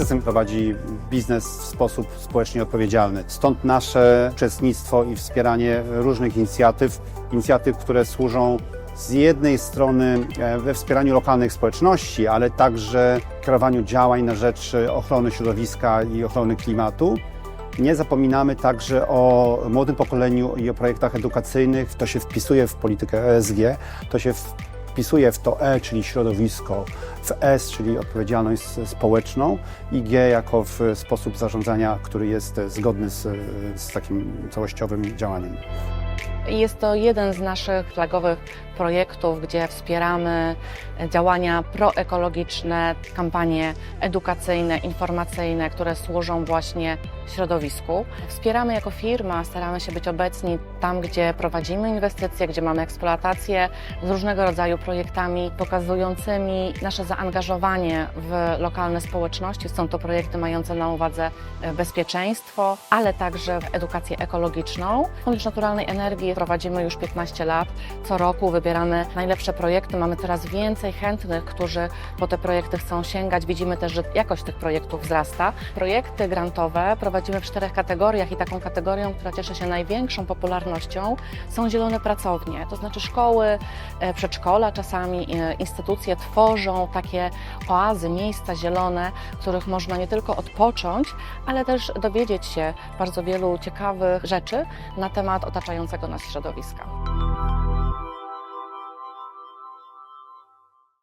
razem prowadzi biznes w sposób społecznie odpowiedzialny. Stąd nasze uczestnictwo i wspieranie różnych inicjatyw, inicjatyw, które służą z jednej strony e, we wspieraniu lokalnych społeczności, ale także kierowaniu działań na rzecz ochrony środowiska i ochrony klimatu. Nie zapominamy także o młodym pokoleniu i o projektach edukacyjnych. To się wpisuje w politykę ESG, to się wpisuje w to E, czyli środowisko, w S, czyli odpowiedzialność społeczną i G jako w sposób zarządzania, który jest zgodny z, z takim całościowym działaniem. Jest to jeden z naszych flagowych projektów, gdzie wspieramy działania proekologiczne, kampanie edukacyjne, informacyjne, które służą właśnie środowisku. Wspieramy jako firma, staramy się być obecni tam, gdzie prowadzimy inwestycje, gdzie mamy eksploatację z różnego rodzaju projektami pokazującymi nasze zaangażowanie w lokalne społeczności. Są to projekty mające na uwadze bezpieczeństwo, ale także edukację ekologiczną. Fundusz Naturalnej Energii prowadzimy już 15 lat. Co roku wybieramy najlepsze projekty. Mamy coraz więcej chętnych, którzy po te projekty chcą sięgać. Widzimy też, że jakość tych projektów wzrasta. Projekty grantowe prowadzimy w czterech kategoriach i taką kategorią, która cieszy się największą popularnością, są zielone pracownie. To znaczy szkoły, e, przedszkola czasami, e, instytucje tworzą takie oazy, miejsca zielone, w których można nie tylko odpocząć, ale też dowiedzieć się bardzo wielu ciekawych rzeczy na temat otaczającego nas środowiska.